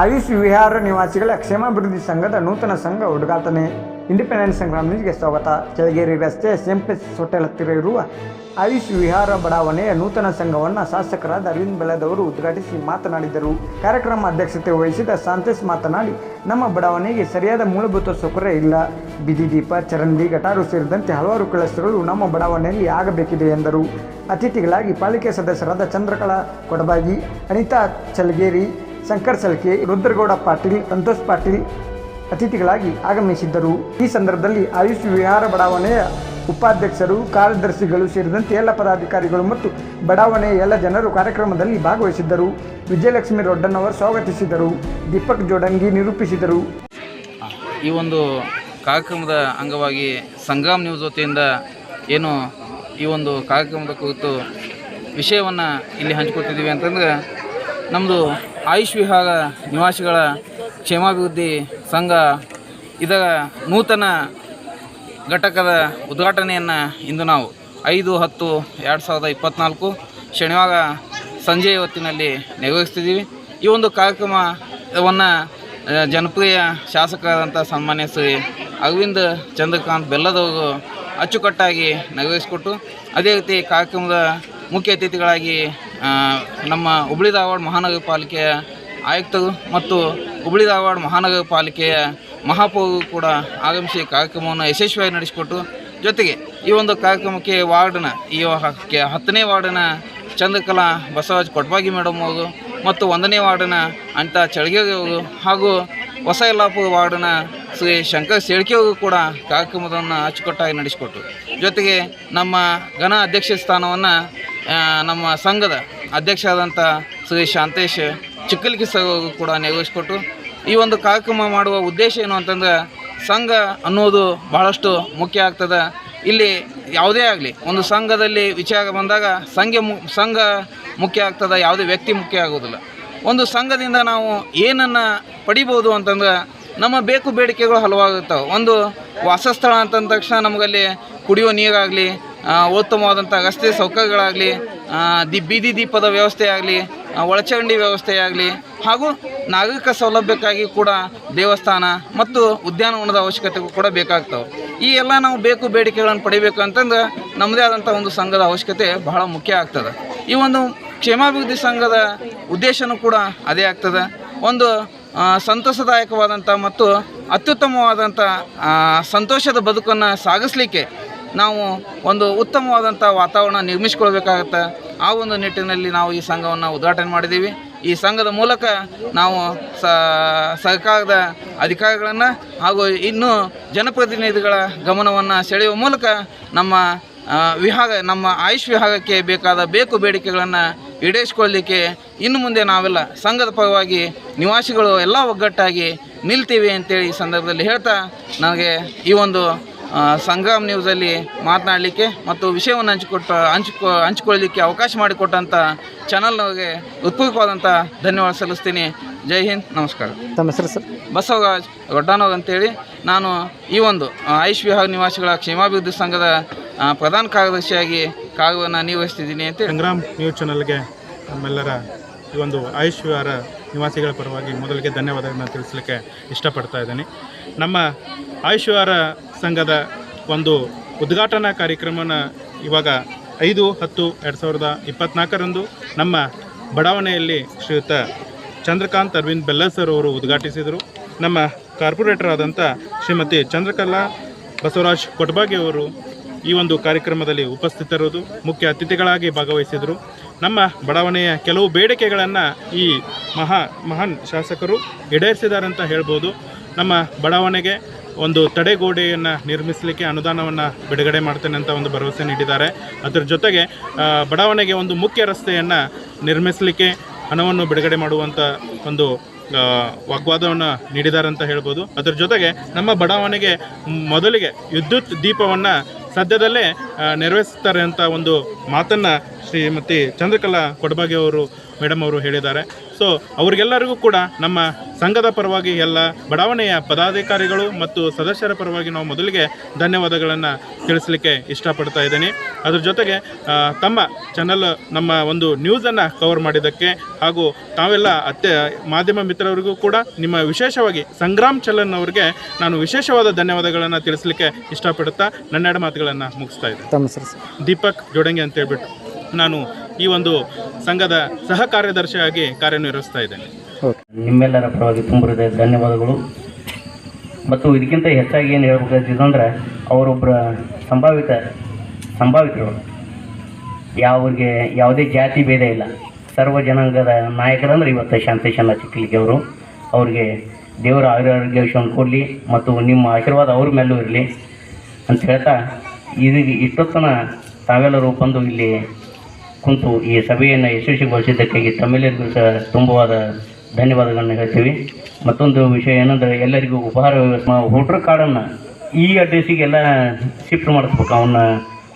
ಆಯುಷ್ ವಿಹಾರ ನಿವಾಸಿಗಳ ಕ್ಷೇಮಾಭಿವೃದ್ಧಿ ಸಂಘದ ನೂತನ ಸಂಘ ಉದ್ಘಾಟನೆ. ಇಂಡಿಪೆಂಡೆನ್ಸ್ ಸಂಗ್ರಾಮ್ ನ್ಯೂಸ್ಗೆ ಸ್ವಾಗತ. ಚಳಗೇರಿ ರಸ್ತೆ ಸೆಂಪೆಸ್ ಹೋಟೆಲ್ ಹತ್ತಿರ ಇರುವ ಆಯುಷ್ ವಿಹಾರ ಬಡಾವಣೆಯ ನೂತನ ಸಂಘವನ್ನು ಶಾಸಕರಾದ ಅರವಿಂದ್ ಬೆಳೆದವರು ಉದ್ಘಾಟಿಸಿ ಮಾತನಾಡಿದರು. ಕಾರ್ಯಕ್ರಮ ಅಧ್ಯಕ್ಷತೆ ವಹಿಸಿದ ಸಾಂತೇಶ್ ಮಾತನಾಡಿ, ನಮ್ಮ ಬಡಾವಣೆಗೆ ಸರಿಯಾದ ಮೂಲಭೂತ ಸೌಕರ್ಯ ಇಲ್ಲ. ಬೀದಿ ದೀಪ, ಚರಂಡಿ, ಗಟಾರು ಸೇರಿದಂತೆ ಹಲವಾರು ಕೆಲಸಗಳು ನಮ್ಮ ಬಡಾವಣೆಯಲ್ಲಿ ಆಗಬೇಕಿದೆ ಎಂದರು. ಅತಿಥಿಗಳಾಗಿ ಪಾಲಿಕೆ ಸದಸ್ಯರಾದ ಚಂದ್ರಕಲಾ ಕೊಡಬಾಗಿ, ಅನಿತಾ ಚಲಗೇರಿ ಶಂಕರ್ ಸಲ್ಕೆ, ರುದ್ರಗೌಡ ಪಾಟೀಲ್, ಸಂತೋಷ್ ಪಾಟೀಲ್ ಅತಿಥಿಗಳಾಗಿ ಆಗಮಿಸಿದ್ದರು. ಈ ಸಂದರ್ಭದಲ್ಲಿ ಆಯುಷ್ ವಿಹಾರ ಬಡಾವಣೆಯ ಉಪಾಧ್ಯಕ್ಷರು, ಕಾರ್ಯದರ್ಶಿಗಳು ಸೇರಿದಂತೆ ಎಲ್ಲ ಪದಾಧಿಕಾರಿಗಳು ಮತ್ತು ಬಡಾವಣೆಯ ಎಲ್ಲ ಜನರು ಕಾರ್ಯಕ್ರಮದಲ್ಲಿ ಭಾಗವಹಿಸಿದ್ದರು. ವಿಜಯಲಕ್ಷ್ಮಿ ರೊಡ್ಡನ್ನವರು ಸ್ವಾಗತಿಸಿದರು. ದೀಪಕ್ ಜೋಡಂಗಿ ನಿರೂಪಿಸಿದರು. ಈ ಒಂದು ಕಾರ್ಯಕ್ರಮದ ಅಂಗವಾಗಿ ಸಂಗ್ರಾಮ್ ನ್ಯೂಸ್ ವತಿಯಿಂದ ಏನು ಈ ಒಂದು ಕಾರ್ಯಕ್ರಮದ ಕುರಿತು ವಿಷಯವನ್ನು ಇಲ್ಲಿ ಹಂಚ್ಕೊತಿದ್ದೀವಿ ಅಂತಂದ್ರೆ ನಮ್ಮದು ಆಯುಷ್ ವಿಹಾರ ನಿವಾಸಿಗಳ ಕ್ಷೇಮಾಭಿವೃದ್ಧಿ ಸಂಘ ಇದರ ನೂತನ ಘಟಕದ ಉದ್ಘಾಟನೆಯನ್ನು ಇಂದು ನಾವು ಐದು, ಹತ್ತು, ಎರಡು ಸಾವಿರದ ಇಪ್ಪತ್ತ್ನಾಲ್ಕು ಶನಿವಾರ ಸಂಜೆ ಹೊತ್ತಿನಲ್ಲಿ ನಿರ್ವಹಿಸ್ತಿದ್ದೀವಿ. ಈ ಒಂದು ಕಾರ್ಯಕ್ರಮವನ್ನು ಜನಪ್ರಿಯ ಶಾಸಕರಾದಂಥ ಸನ್ಮಾನ್ಯ ಶ್ರೀ ಅರವಿಂದ್ ಚಂದ್ರಕಾಂತ್ ಬೆಲ್ಲದವರು ಅಚ್ಚುಕಟ್ಟಾಗಿ ನೆರವೇರಿಸಿಕೊಟ್ಟು ಅದೇ ರೀತಿ ಕಾರ್ಯಕ್ರಮದ ಮುಖ್ಯ ಅತಿಥಿಗಳಾಗಿ ನಮ್ಮ ಹುಬ್ಳಿ ಧಾರವಾಡ ಮಹಾನಗರ ಪಾಲಿಕೆಯ ಆಯುಕ್ತರು ಮತ್ತು ಹುಬ್ಳಿ ಧಾರವಾಡ ಮಹಾನಗರ ಪಾಲಿಕೆಯ ಮಹಾಪೌರರು ಕೂಡ ಆಗಮಿಸಿ ಕಾರ್ಯಕ್ರಮವನ್ನು ಯಶಸ್ವಿಯಾಗಿ ನಡೆಸಿಕೊಟ್ಟು, ಜೊತೆಗೆ ಈ ಒಂದು ಕಾರ್ಯಕ್ರಮಕ್ಕೆ ವಾರ್ಡ್ನ, ಈ ಹತ್ತನೇ ವಾರ್ಡಿನ ಚಂದ್ರಕಲಾ ಬಸವರಾಜ್ ಕೊಟ್ಬಾಗಿ ಮೇಡಮ್ ಅವರು ಮತ್ತು ಒಂದನೇ ವಾರ್ಡಿನ ಅಂತ ಚಳಗೇರಿ ಅವರು ಹಾಗೂ ಹೊಸ ಯಲ್ಲಾಪುರ ವಾರ್ಡಿನ ಶ್ರೀ ಶಂಕರ್ ಶೇಳ್ಕೆ ಅವರು ಕೂಡ ಕಾರ್ಯಕ್ರಮವನ್ನು ಅಚ್ಚುಕಟ್ಟಾಗಿ ನಡೆಸಿಕೊಟ್ರು. ಜೊತೆಗೆ ನಮ್ಮ ಘನ ಅಧ್ಯಕ್ಷ ಸ್ಥಾನವನ್ನು ನಮ್ಮ ಸಂಘದ ಅಧ್ಯಕ್ಷ ಆದಂಥ ಶ್ರೀ ಶಾಂತೇಶ್ ಚಿಕ್ಕಲಿಕಿ ಸರ್ ಕೂಡ ನೆರವೇರಿಸಿಕೊಟ್ಟು ಈ ಒಂದು ಕಾರ್ಯಕ್ರಮ ಮಾಡುವ ಉದ್ದೇಶ ಏನು ಅಂತಂದ್ರೆ ಸಂಘ ಅನ್ನೋದು ಬಹಳಷ್ಟು ಮುಖ್ಯ ಆಗ್ತದೆ. ಇಲ್ಲಿ ಯಾವುದೇ ಆಗಲಿ, ಒಂದು ಸಂಘದಲ್ಲಿ ವಿಚಾರ ಬಂದಾಗ ಸಂಘ ಮು, ಸಂಘ ಮುಖ್ಯ ಆಗ್ತದೆ, ಯಾವುದೇ ವ್ಯಕ್ತಿ ಮುಖ್ಯ ಆಗೋದಿಲ್ಲ. ಒಂದು ಸಂಘದಿಂದ ನಾವು ಏನನ್ನು ಪಡಿಬೋದು ಅಂತಂದ್ರೆ ನಮ್ಮ ಬೇಕು ಬೇಡಿಕೆಗಳು ಹಲವಾಗುತ್ತವೆ. ಒಂದು ವಾಸಸ್ಥಳ ಅಂತಂದ ತಕ್ಷಣ ನಮಗಲ್ಲಿ ಕುಡಿಯೋ ನೀರಾಗಲಿ ಉತ್ತಮವಾದಂಥ ರಸ್ತೆ ಸೌಕರ್ಯಗಳಾಗಲಿ ದಿ ಬೀದಿ ದೀಪದ ವ್ಯವಸ್ಥೆ ಆಗಲಿ ಒಳಚರಂಡಿ ವ್ಯವಸ್ಥೆ ಆಗಲಿ, ಹಾಗೂ ನಾಗರಿಕ ಸೌಲಭ್ಯಕ್ಕಾಗಿ ಕೂಡ ದೇವಸ್ಥಾನ ಮತ್ತು ಉದ್ಯಾನವನದ ಅವಶ್ಯಕತೆಗೂ ಕೂಡ ಬೇಕಾಗ್ತವೆ. ಈ ಎಲ್ಲ ನಾವು ಬೇಕು ಬೇಡಿಕೆಗಳನ್ನು ಪಡಿಬೇಕು ಅಂತಂದ್ರೆ ನಮ್ಮದೇ ಆದಂಥ ಒಂದು ಸಂಘದ ಅವಶ್ಯಕತೆ ಬಹಳ ಮುಖ್ಯ ಆಗ್ತದೆ. ಈ ಒಂದು ಕ್ಷೇಮಾಭಿವೃದ್ಧಿ ಸಂಘದ ಉದ್ದೇಶನೂ ಕೂಡ ಅದೇ ಆಗ್ತದೆ. ಒಂದು ಸಂತೋಷದಾಯಕವಾದಂಥ ಮತ್ತು ಅತ್ಯುತ್ತಮವಾದಂಥ ಸಂತೋಷದ ಬದುಕನ್ನು ಸಾಗಿಸಲಿಕ್ಕೆ ನಾವು ಒಂದು ಉತ್ತಮವಾದಂಥ ವಾತಾವರಣ ನಿರ್ಮಿಸಿಕೊಳ್ಬೇಕಾಗತ್ತೆ. ಆ ಒಂದು ನಿಟ್ಟಿನಲ್ಲಿ ನಾವು ಈ ಸಂಘವನ್ನು ಉದ್ಘಾಟನೆ ಮಾಡಿದ್ದೀವಿ. ಈ ಸಂಘದ ಮೂಲಕ ನಾವು ಸರ್ಕಾರದ ಅಧಿಕಾರಿಗಳನ್ನು ಹಾಗೂ ಇನ್ನೂ ಜನಪ್ರತಿನಿಧಿಗಳ ಗಮನವನ್ನು ಸೆಳೆಯುವ ಮೂಲಕ ನಮ್ಮ ವಿಭಾಗ, ನಮ್ಮ ಆಯುಷ್ ವಿಭಾಗಕ್ಕೆ ಬೇಕಾದ ಬೇಕು ಬೇಡಿಕೆಗಳನ್ನು ಈಡೇರಿಸಿಕೊಳ್ಳಲಿಕ್ಕೆ ಇನ್ನು ಮುಂದೆ ನಾವೆಲ್ಲ ಸಂಘದ ಪರವಾಗಿ ನಿವಾಸಿಗಳು ಎಲ್ಲ ಒಗ್ಗಟ್ಟಾಗಿ ನಿಲ್ತೀವಿ ಅಂತೇಳಿ ಈ ಸಂದರ್ಭದಲ್ಲಿ ಹೇಳ್ತಾ, ನನಗೆ ಈ ಒಂದು ಸಂಗ್ರಾಮ್ ನ್ಯೂಸಲ್ಲಿ ಮಾತನಾಡಲಿಕ್ಕೆ ಮತ್ತು ವಿಷಯವನ್ನು ಹಂಚಿಕೊಟ್ಟ ಹಂಚಿಕೊ ಹಂಚಿಕೊಳ್ಳಲಿಕ್ಕೆ ಅವಕಾಶ ಮಾಡಿಕೊಟ್ಟಂಥ ಚಾನಲ್ನವರಿಗೆ ಉತ್ಪೂರ್ವಕವಾದಂಥ ಧನ್ಯವಾದ ಸಲ್ಲಿಸ್ತೀನಿ. ಜೈ ಹಿಂದ್ ನಮಸ್ಕಾರ. ತಮ್ಮ ಹೆಸರು ಸರ್? ಬಸವರಾಜ್ ಗೊಡ್ಡಾನೋಗ್ ಅಂತೇಳಿ ನಾನು ಈ ಒಂದು ಆಯುಷ್ ವಿಹಾರ ನಿವಾಸಿಗಳ ಕ್ಷೇಮಾಭಿವೃದ್ಧಿ ಸಂಘದ ಪ್ರಧಾನ ಕಾರ್ಯದರ್ಶಿಯಾಗಿ ಕಾರ್ಯವನ್ನು ನಿರ್ವಹಿಸ್ತಿದ್ದೀನಿ ಅಂತೇಳಿ. ಸಂಗ್ರಾಮ್ ನ್ಯೂಸ್ ಚಾನಲ್ಗೆ ನಮ್ಮೆಲ್ಲರ ಈ ಒಂದು ಆಯುಷ್ ವಿಹಾರ ನಿವಾಸಿಗಳ ಪರವಾಗಿ ಮೊದಲಿಗೆ ಧನ್ಯವಾದಗಳನ್ನು ತಿಳಿಸಲಿಕ್ಕೆ ಇಷ್ಟಪಡ್ತಾ ಇದ್ದೀನಿ. ನಮ್ಮ ಆಯುಷ್ ವಿಹಾರ ಸಂಘದ ಒಂದು ಉದ್ಘಾಟನಾ ಕಾರ್ಯಕ್ರಮನ ಇವಾಗ ಐದು, ಹತ್ತು, ಎರಡು ಸಾವಿರದ ಇಪ್ಪತ್ತ್ನಾಲ್ಕರಂದು ನಮ್ಮ ಬಡಾವಣೆಯಲ್ಲಿ ಶ್ರೀಯುತ ಚಂದ್ರಕಾಂತ್ ಅರವಿಂದ್ ಬೆಲ್ಲಸರ್ ಅವರು ಉದ್ಘಾಟಿಸಿದರು. ನಮ್ಮ ಕಾರ್ಪೊರೇಟರ್ ಆದಂಥ ಶ್ರೀಮತಿ ಚಂದ್ರಕಲಾ ಬಸವರಾಜ್ ಕೊಟ್ಬಾಗಿ ಅವರು ಈ ಒಂದು ಕಾರ್ಯಕ್ರಮದಲ್ಲಿ ಉಪಸ್ಥಿತರಿರುವುದು ಮುಖ್ಯ ಅತಿಥಿಗಳಾಗಿ ಭಾಗವಹಿಸಿದರು. ನಮ್ಮ ಬಡಾವಣೆಯ ಕೆಲವು ಬೇಡಿಕೆಗಳನ್ನು ಈ ಮಹಾ ಮಹಾನ್ ಶಾಸಕರು ಈಡೇರಿಸಿದ್ದಾರೆ ಅಂತ ಹೇಳ್ಬೋದು. ನಮ್ಮ ಬಡಾವಣೆಗೆ ಒಂದು ತಡೆಗೋಡೆಯನ್ನು ನಿರ್ಮಿಸಲಿಕ್ಕೆ ಅನುದಾನವನ್ನು ಬಿಡುಗಡೆ ಮಾಡ್ತೇನೆ ಅಂತ ಒಂದು ಭರವಸೆ ನೀಡಿದ್ದಾರೆ. ಅದರ ಜೊತೆಗೆ ಬಡಾವಣೆಗೆ ಒಂದು ಮುಖ್ಯ ರಸ್ತೆಯನ್ನು ನಿರ್ಮಿಸಲಿಕ್ಕೆ ಹಣವನ್ನು ಬಿಡುಗಡೆ ಮಾಡುವಂಥ ಒಂದು ವಾಗ್ವಾದವನ್ನು ನೀಡಿದ್ದಾರೆ ಅಂತ ಹೇಳ್ಬೋದು. ಅದರ ಜೊತೆಗೆ ನಮ್ಮ ಬಡಾವಣೆಗೆ ಮೊದಲಿಗೆ ವಿದ್ಯುತ್ ದೀಪವನ್ನು ಸದ್ಯದಲ್ಲೇ ನೆರವೇರಿಸ್ತಾರೆ ಅಂತ ಒಂದು ಮಾತನ್ನು ಶ್ರೀಮತಿ ಚಂದ್ರಕಲಾ ಕೊಡಬಾಗಿ ಅವರು ಮೇಡಮ್ ಅವರು ಹೇಳಿದ್ದಾರೆ. ಸೊ ಅವರಿಗೆಲ್ಲರಿಗೂ ಕೂಡ ನಮ್ಮ ಸಂಘದ ಪರವಾಗಿ ಎಲ್ಲ ಬಡಾವಣೆಯ ಪದಾಧಿಕಾರಿಗಳು ಮತ್ತು ಸದಸ್ಯರ ಪರವಾಗಿ ನಾವು ಮೊದಲಿಗೆ ಧನ್ಯವಾದಗಳನ್ನು ತಿಳಿಸಲಿಕ್ಕೆ ಇಷ್ಟಪಡ್ತಾ ಇದ್ದೀನಿ. ಅದ್ರ ಜೊತೆಗೆ ತಮ್ಮ ಚಾನಲ್ ನಮ್ಮ ಒಂದು ನ್ಯೂಸನ್ನು ಕವರ್ ಮಾಡಿದ್ದಕ್ಕೆ ಹಾಗೂ ತಾವೆಲ್ಲ ಅತ್ಯ ಮಾಧ್ಯಮ ಮಿತ್ರರಿಗೂ ಕೂಡ ನಿಮ್ಮ ವಿಶೇಷವಾಗಿ ಸಂಗ್ರಾಮ್ ಚಲನ್ ಅವರಿಗೆ ನಾನು ವಿಶೇಷವಾದ ಧನ್ಯವಾದಗಳನ್ನು ತಿಳಿಸಲಿಕ್ಕೆ ಇಷ್ಟಪಡುತ್ತಾ ನನ್ನೆರಡು ಮಾತುಗಳನ್ನು ಮುಗಿಸ್ತಾ ಸರ್. ದೀಪಕ್ ಜೋಡಂಗಿ ಅಂತ ಹೇಳ್ಬಿಟ್ಟು. ನಾನು ಈ ಒಂದು ಸಂಘದ ಸಹ ಕಾರ್ಯದರ್ಶಿಯಾಗಿ ಕಾರ್ಯನಿರ್ವಹಿಸ್ತಾ ಇದ್ದೇನೆ. ನಿಮ್ಮೆಲ್ಲರ ಪರವಾಗಿ ತುಂಬ ಹೃದಯ ಧನ್ಯವಾದಗಳು. ಮತ್ತು ಇದಕ್ಕಿಂತ ಹೆಚ್ಚಾಗಿ ಏನು ಹೇಳ್ಬೇಕಾಗ್ತದಂದ್ರೆ ಅವರೊಬ್ಬರ ಸಂಭಾವಿತ ಸಂಭಾವಿತರು, ಯಾವ್ರಿಗೆ ಯಾವುದೇ ಜಾತಿ ಭೇದ ಇಲ್ಲ. ಸರ್ವ ಜನಾಂಗದ ನಾಯಕರಂದ್ರೆ ಇವತ್ತು ಶಾಂತೇಶನ ಚಿಕ್ಕಲಿಗೆ ಅವರು. ಅವ್ರಿಗೆ ದೇವರ ಆರೋಗ್ಯವನ್ನು ಕೊಡಲಿ ಮತ್ತು ನಿಮ್ಮ ಆಶೀರ್ವಾದ ಅವ್ರ ಮೇಲೂ ಇರಲಿ ಅಂತ ಹೇಳ್ತಾ, ಇದೀಗ ಇಷ್ಟೊತ್ತನ ತಾವೆಲ್ಲರೂ ಬಂದು ಇಲ್ಲಿ ಕುಂತು ಈ ಸಭೆಯನ್ನು ಯಶಸ್ವಿಗೊಳಿಸಿದ್ದಕ್ಕಾಗಿ ತಮ್ಮೆಲ್ಲರಿಗೂ ಸಹ ತುಂಬವಾದ ಧನ್ಯವಾದಗಳನ್ನು ಹೇಳ್ತೀವಿ. ಮತ್ತೊಂದು ವಿಷಯ ಏನಂದರೆ ಎಲ್ಲರಿಗೂ ಉಪಹಾರ ವ್ಯವಸ್ಥೆ ವೋಟ್ರ್ ಕಾರ್ಡನ್ನು ಈ ಅಡ್ರೆಸ್ಸಿಗೆಲ್ಲ ಶಿಫ್ಟ್ ಮಾಡಿಸ್ಬೇಕು, ಅವನ್ನ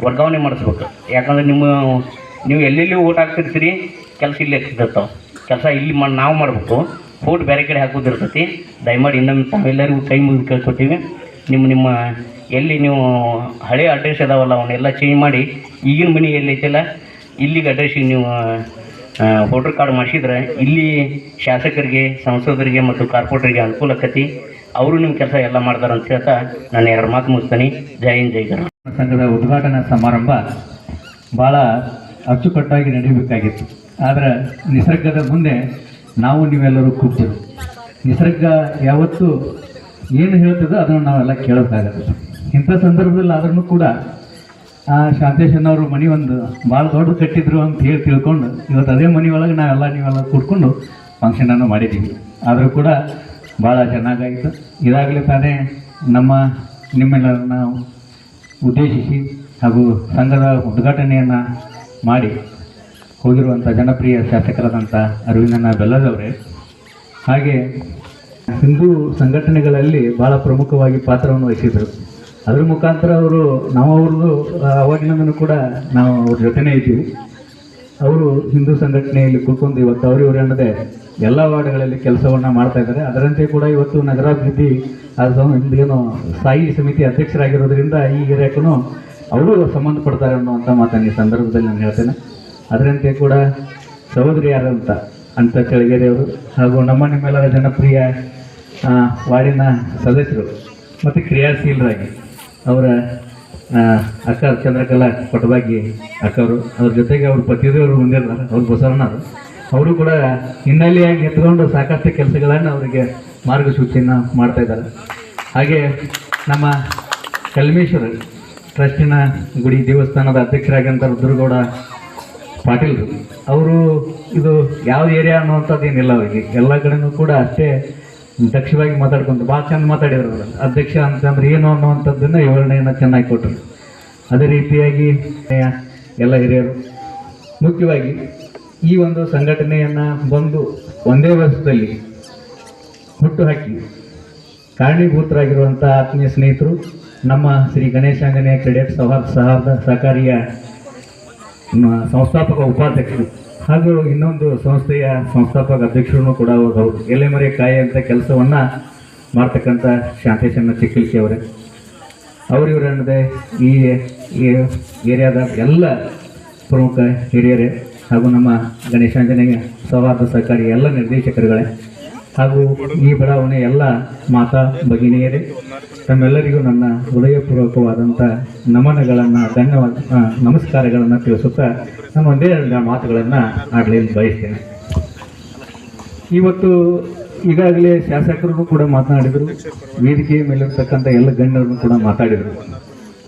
ವರ್ಗಾವಣೆ ಮಾಡಿಸ್ಬೇಕು. ಯಾಕಂದ್ರೆ ನಿಮ್ಮ ನೀವು ಎಲ್ಲೆಲ್ಲಿ ಓಟ್ ಹಾಕ್ತಿರ್ತೀರಿ, ಕೆಲಸ ಇಲ್ಲಿ ಇರ್ತಾವೆ ಕೆಲಸ ಇಲ್ಲಿ ಮಾಡಿ ನಾವು ಮಾಡಬೇಕು. ಫೋಟ್ ಬೇರೆ ಕಡೆ ಹಾಕೋದಿರ್ತೈತಿ. ದಯಮಾಡಿ ಇನ್ನೊಮ್ಮೆ ತಾವೆಲ್ಲರಿಗೂ ಕೈ ಮುಗಿದು ಕೇಳ್ಕೊತೀವಿ ನಿಮ್ಮ ನಿಮ್ಮ ಎಲ್ಲಿ ನೀವು ಹಳೆ ಅಡ್ರೆಸ್ ಇದಾವಲ್ಲ, ಅವನ್ನೆಲ್ಲ ಚೇಂಜ್ ಮಾಡಿ, ಈಗಿನ ಮನೆ ಎಲ್ಲಿ ಐತಲ್ಲ ಇಲ್ಲಿಗೆ ಅಡ್ರೆಸ್ಸಿಗೆ ನೀವು ವೋಟರ್ ಕಾರ್ಡ್ ಮಾಡಿಸಿದ್ರೆ ಇಲ್ಲಿ ಶಾಸಕರಿಗೆ, ಸಂಸದರಿಗೆ ಮತ್ತು ಕಾರ್ಪೊರೇಟರಿಗೆ ಅನುಕೂಲ ಆಕತಿ ಅವರು ನಿಮ್ಮ ಕೆಲಸ ಎಲ್ಲ ಮಾಡ್ತಾರೆ ಅಂತ ಹೇಳ್ತಾ ನಾನು ಎರಡು ಮಾತು ಮುಗಿಸ್ತೀನಿ. ಜೈ ಹಿಂದ್, ಜೈ ಕರ್ನಾಟಕ ಸಂಘದ ಉದ್ಘಾಟನಾ ಸಮಾರಂಭ ಭಾಳ ಅಚ್ಚುಕಟ್ಟಾಗಿ ನಡೆಯಬೇಕಾಗಿತ್ತು ಆದರೆ ನಿಸರ್ಗದ ಮುಂದೆ ನಾವು ನೀವೆಲ್ಲರೂ ಕೂತಿರು. ನಿಸರ್ಗ ಯಾವತ್ತೂ ಏನು ಹೇಳ್ತದೋ ಅದನ್ನು ನಾವೆಲ್ಲ ಕೇಳಬೇಕಾಗತ್ತೆ. ಇಂಥ ಸಂದರ್ಭದಲ್ಲಿ ಆದ್ರೂ ಕೂಡ ಆ ಶಾಂತೇಶನವರು ಮನೆ ಒಂದು ಭಾಳ ದೊಡ್ಡ ಕಟ್ಟಿದ್ರು ಅಂತ ಹೇಳಿ ತಿಳ್ಕೊಂಡು, ಇವತ್ತು ಅದೇ ಮನೆ ಒಳಗೆ ನಾವೆಲ್ಲ ನೀವೆಲ್ಲ ಕೂಡ್ಕೊಂಡು ಫಂಕ್ಷನನ್ನು ಮಾಡಿದ್ದೀವಿ. ಆದರೂ ಕೂಡ ಭಾಳ ಚೆನ್ನಾಗಾಯಿತು. ಇದಾಗಲೇ ತಾನೇ ನಮ್ಮ ನಿಮ್ಮೆಲ್ಲರನ್ನ ಉದ್ದೇಶಿಸಿ ಹಾಗೂ ಸಂಘದ ಉದ್ಘಾಟನೆಯನ್ನು ಮಾಡಿ ಹೋಗಿರುವಂಥ ಜನಪ್ರಿಯ ಶಾಸಕರಾದಂಥ ಅರವಿಂದನ ಬೆಲ್ಲದವರೇ. ಹಾಗೆ ಹಿಂದೂ ಸಂಘಟನೆಗಳಲ್ಲಿ ಭಾಳ ಪ್ರಮುಖವಾಗಿ ಪಾತ್ರವನ್ನು ವಹಿಸಿದರು. ಅದ್ರ ಮುಖಾಂತರ ಅವರು, ನಾವು ಅವ್ರದ್ದು ಅವಾಗಿನಿಂದನೂ ಕೂಡ ನಾವು ಅವ್ರ ಜೊತೆನೇ ಇದ್ದೀವಿ. ಅವರು ಹಿಂದೂ ಸಂಘಟನೆಯಲ್ಲಿ ಕೂತ್ಕೊಂಡು ಇವತ್ತು ಅವರು ಇವರು ಅನ್ನದೆ ಎಲ್ಲ ವಾರ್ಡ್ಗಳಲ್ಲಿ ಕೆಲಸವನ್ನು ಮಾಡ್ತಾ ಇದ್ದಾರೆ. ಅದರಂತೆ ಕೂಡ ಇವತ್ತು ನಗರಾಭಿವೃದ್ಧಿ ಏನು ಸ್ಥಾಯಿ ಸಮಿತಿ ಅಧ್ಯಕ್ಷರಾಗಿರೋದ್ರಿಂದ ಈ ಏರಿಯಾಕೂ ಅವರು ಸಂಬಂಧಪಡ್ತಾರೆ ಅನ್ನುವಂಥ ಮಾತನ್ನು ಈ ಸಂದರ್ಭದಲ್ಲಿ ನಾನು ಹೇಳ್ತೇನೆ. ಅದರಂತೆ ಕೂಡ ಸಹೋದರಿಯಾರಂಥ ಅಂತ ಚಳಗೇರಿಯವರು ಹಾಗೂ ನಮ್ಮ ನಿಮ್ಮೆಲ್ಲರ ಜನಪ್ರಿಯ ವಾರ್ಡಿನ ಸದಸ್ಯರು, ಮತ್ತು ಕ್ರಿಯಾಶೀಲರಾಗಿ. ಅವರ ಅಕ್ಕ ಚಂದ್ರಕಲಾ ಪಟವಾಗಿ ಅಕ್ಕವರು, ಅವ್ರ ಜೊತೆಗೆ ಅವ್ರ ಪತಿದೇವರು ಹೊಂದಿರ್ತಾರೆ ಅವ್ರ ಬಸವಣ್ಣರು ಅವರು ಕೂಡ ಹಿನ್ನೆಲೆಯಾಗಿ ಎತ್ಕೊಂಡು ಸಾಕಷ್ಟು ಕೆಲಸಗಳನ್ನು ಅವರಿಗೆ ಮಾರ್ಗಸೂಚಿಯನ್ನು ಮಾಡ್ತಾ ಇದ್ದಾರೆ. ಹಾಗೆ ನಮ್ಮ ಕಲ್ಮೇಶ್ವರ ಟ್ರಸ್ಟಿನ ಗುಡಿ ದೇವಸ್ಥಾನದ ಅಧ್ಯಕ್ಷರಾಗಿಂತ ರುದ್ರಗೌಡ ಪಾಟೀಲ್ರು, ಅವರು ಇದು ಯಾವ ಏರಿಯಾ ಅನ್ನುವಂಥದ್ದು ಏನಿಲ್ಲ ಅವರಿಗೆ. ಎಲ್ಲ ಕಡೆಯೂ ಕೂಡ ಅಷ್ಟೇ ದಕ್ಷವಾಗಿ ಮಾತಾಡ್ಕೊಂಡು ಭಾಳ ಚೆಂದ ಮಾತಾಡಿದ್ರು ಅವರು. ಅಧ್ಯಕ್ಷ ಅಂತಂದ್ರೆ ಏನು ಅನ್ನುವಂಥದ್ದನ್ನು ವಿವರಣೆಯನ್ನು ಚೆನ್ನಾಗಿ ಕೊಟ್ಟರು. ಅದೇ ರೀತಿಯಾಗಿ ಎಲ್ಲ ಹಿರಿಯರು, ಮುಖ್ಯವಾಗಿ ಈ ಒಂದು ಸಂಘಟನೆಯನ್ನು ಬಂದು ಒಂದೇ ವರ್ಷದಲ್ಲಿ ಹುಟ್ಟು ಹಾಕಿ ಕಾರಣೀಭೂತರಾಗಿರುವಂಥ ಆತ್ಮೀಯ ಸ್ನೇಹಿತರು, ನಮ್ಮ ಶ್ರೀ ಗಣೇಶಾಂಜನೇಯ ಕ್ರೆಡಿಟ್ ಸೌಹಾರ್ದ ಸಹಾರ್ಧ ಸಹಕಾರಿಯ ಸಂಸ್ಥಾಪಕ ಉಪಾಧ್ಯಕ್ಷರು ಹಾಗೂ ಇನ್ನೊಂದು ಸಂಸ್ಥೆಯ ಸಂಸ್ಥಾಪಕ ಅಧ್ಯಕ್ಷರು ಕೂಡ ಅವರು ಎಲೆಮರೆ ಅಂತ ಕೆಲಸವನ್ನು ಮಾಡ್ತಕ್ಕಂಥ ಶಾಂತೇಶಣ್ಣ ಚಿಕ್ಕಲ್ಕಿ ಅವರೇ. ಅವರು ಇವರು ಅನ್ನದೆ ಈ ಈ ಏರಿಯಾದ ಎಲ್ಲ ಪ್ರಮುಖ ಹಿರಿಯರೇ ಹಾಗೂ ನಮ್ಮ ಗಣೇಶಾಂಜನೇಯ ಸೌಹಾರ್ದ ಸಹಕಾರಿ ಎಲ್ಲ ನಿರ್ದೇಶಕರುಗಳೇ ಹಾಗೂ ಈ ಬಡಾವಣೆ ಎಲ್ಲ ಮಾತಾ ಭಗಿನಿಯರೇ. ತಮ್ಮೆಲ್ಲರಿಗೂ ನನ್ನ ಹೃದಯಪೂರ್ವಕವಾದಂಥ ನಮನಗಳನ್ನು, ಧನ್ಯವಾದ ನಮಸ್ಕಾರಗಳನ್ನು ತಿಳಿಸುತ್ತಾ ನಾನು ಒಂದೇ ಎರಡು ಮಾತುಗಳನ್ನು ಆಡಲಿ ಬಯಸ್ತೇನೆ. ಇವತ್ತು ಈಗಾಗಲೇ ಶಾಸಕರು ಕೂಡ ಮಾತನಾಡಿದರು, ವೇದಿಕೆಯ ಮೇಲಿರ್ತಕ್ಕಂಥ ಎಲ್ಲ ಗಣ್ಯರನ್ನು ಕೂಡ ಮಾತಾಡಿದರು.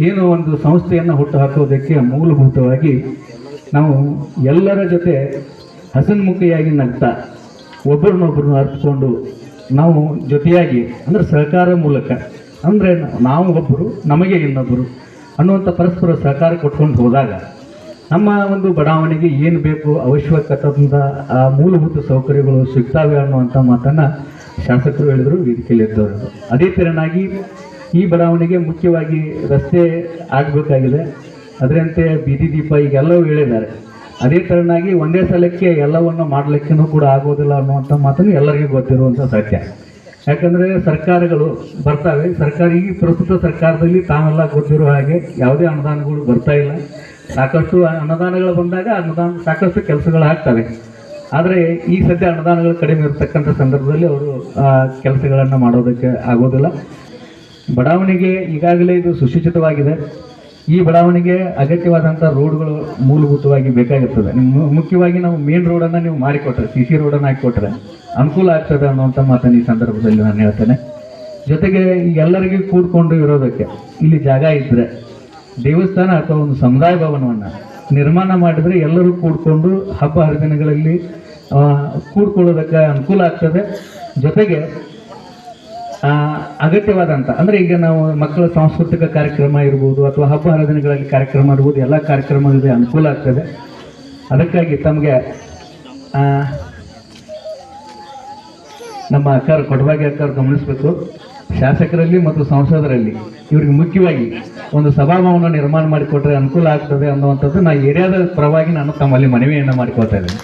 ಏನು ಒಂದು ಸಂಸ್ಥೆಯನ್ನು ಹುಟ್ಟುಹಾಕೋದಕ್ಕೆ ಮೂಲಭೂತವಾಗಿ ನಾವು ಎಲ್ಲರ ಜೊತೆ ಹಸನ್ಮುಖಿಯಾಗಿ ನಗ್ತಾ, ಒಬ್ಬರನ್ನೊಬ್ಬರನ್ನು ಅರ್ಥಕೊಂಡು ನಾವು ಜೊತೆಯಾಗಿ, ಅಂದರೆ ಸಹಕಾರ ಮೂಲಕ ಅಂದರೆ ನಾವು ಒಬ್ಬರು, ನಮಗೆ ಇನ್ನೊಬ್ಬರು ಅನ್ನುವಂಥ ಪರಸ್ಪರ ಸಹಕಾರ ಕೊಟ್ಕೊಂಡು ಹೋದಾಗ ನಮ್ಮ ಒಂದು ಬಡಾವಣೆಗೆ ಏನು ಬೇಕು ಅವಶ್ಯಕತೆಯಿಂದ ಆ ಮೂಲಭೂತ ಸೌಕರ್ಯಗಳು ಸಿಗ್ತಾವೆ ಅನ್ನುವಂಥ ಮಾತನ್ನು ಶಾಸಕರು ಹೇಳಿದರು ವೇದಿಕೆಯಲ್ಲಿ ಇದ್ದವರು ಅದೇ ತೆರನಾಗಿ ಈ ಬಡಾವಣೆಗೆ ಮುಖ್ಯವಾಗಿ ರಸ್ತೆ ಆಗಬೇಕಾಗಿದೆ. ಅದರಂತೆ ಬೀದಿ ದೀಪ ಈಗೆಲ್ಲವೂ ಹೇಳಿದ್ದಾರೆ. ಅದೇ ತೆರನಾಗಿ ಒಂದೇ ಸಲಕ್ಕೆ ಎಲ್ಲವನ್ನು ಮಾಡಲಿಕ್ಕೂ ಕೂಡ ಆಗೋದಿಲ್ಲ ಅನ್ನುವಂಥ ಮಾತನ್ನು ಎಲ್ಲರಿಗೂ ಗೊತ್ತಿರುವಂಥ ಸತ್ಯ ಯಾಕಂದರೆ ಸರ್ಕಾರಗಳು ಬರ್ತಾವೆ. ಸರ್ಕಾರ ಈ ಪ್ರಸ್ತುತ ಸರ್ಕಾರದಲ್ಲಿ ತಾವೆಲ್ಲ ಗೊತ್ತಿರೋ ಹಾಗೆ ಯಾವುದೇ ಅನುದಾನಗಳು ಬರ್ತಾ ಇಲ್ಲ. ಸಾಕಷ್ಟು ಅನುದಾನಗಳು ಬಂದಾಗ ಅನುದಾನ, ಸಾಕಷ್ಟು ಕೆಲಸಗಳು ಆಗ್ತವೆ. ಆದರೆ ಈ ಸದ್ಯ ಅನುದಾನಗಳು ಕಡಿಮೆ ಇರತಕ್ಕಂಥ ಸಂದರ್ಭದಲ್ಲಿ ಅವರು ಕೆಲಸಗಳನ್ನು ಮಾಡೋದಕ್ಕೆ ಆಗೋದಿಲ್ಲ. ಬಡಾವಣೆಗೆ ಈಗಾಗಲೇ ಇದು ಸುಸಜ್ಜಿತವಾಗಿದೆ ಈ ಬಡಾವಣೆಗೆ ಅಗತ್ಯವಾದಂಥ ರೋಡ್ಗಳು ಮೂಲಭೂತವಾಗಿ ಬೇಕಾಗಿರ್ತದೆ ಮುಖ್ಯವಾಗಿ ನಾವು ಮೇನ್ ರೋಡನ್ನು ನೀವು ಮಾಡಿಕೊಟ್ರೆ, ಸಿ ಸಿ ರೋಡನ್ನು ಹಾಕಿಕೊಟ್ರೆ. ಅನುಕೂಲ ಆಗ್ತದೆ ಅನ್ನುವಂಥ ಮಾತನ್ನು ಈ ಸಂದರ್ಭದಲ್ಲಿ ನಾನು ಹೇಳ್ತೇನೆ. ಜೊತೆಗೆ ಎಲ್ಲರಿಗೂ ಕೂಡ್ಕೊಂಡು ಇರೋದಕ್ಕೆ ಇಲ್ಲಿ ಜಾಗ ಇದ್ದರೆ ದೇವಸ್ಥಾನ ಅಥವಾ ಒಂದು ಸಮುದಾಯ ಭವನವನ್ನು ನಿರ್ಮಾಣ ಮಾಡಿದರೆ ಎಲ್ಲರೂ ಕೂಡ್ಕೊಂಡು ಹಬ್ಬ ಹರಿದಿನಗಳಲ್ಲಿ ಕೂಡ್ಕೊಳ್ಳೋದಕ್ಕೆ ಅನುಕೂಲ ಆಗ್ತದೆ. ಜೊತೆಗೆ ಅಗತ್ಯವಾದಂಥ ಅಂದರೆ ಈಗ ನಾವು ಮಕ್ಕಳ ಸಾಂಸ್ಕೃತಿಕ ಕಾರ್ಯಕ್ರಮ ಇರ್ಬೋದು ಅಥವಾ ಹಬ್ಬ ಹರಿದಿನಗಳಲ್ಲಿ ಕಾರ್ಯಕ್ರಮ ಇರ್ಬೋದು, ಎಲ್ಲ ಕಾರ್ಯಕ್ರಮಗಳಿಗೆ ಅನುಕೂಲ ಆಗ್ತದೆ. ಅದಕ್ಕಾಗಿ ತಮಗೆ ನಮ್ಮ ಅಕ್ಕಾರ ಕೊಡಬಾಗಿ ಅಕ್ಕಾರ ಗಮನಿಸಬೇಕು. ಶಾಸಕರಲ್ಲಿ ಮತ್ತು ಸಂಸದರಲ್ಲಿ ಇವರಿಗೆ ಮುಖ್ಯವಾಗಿ ಒಂದು ಸಭಾಭವನ ನಿರ್ಮಾಣ ಮಾಡಿಕೊಟ್ರೆ ಅನುಕೂಲ ಆಗ್ತದೆ ಅನ್ನುವಂಥದ್ದು ನಾ ಏರಿಯಾದ ಪರವಾಗಿ ನಾನು ತಮ್ಮಲ್ಲಿ ಮನವಿಯನ್ನು ಮಾಡಿಕೊಳ್ತಾ ಇದ್ದೇನೆ.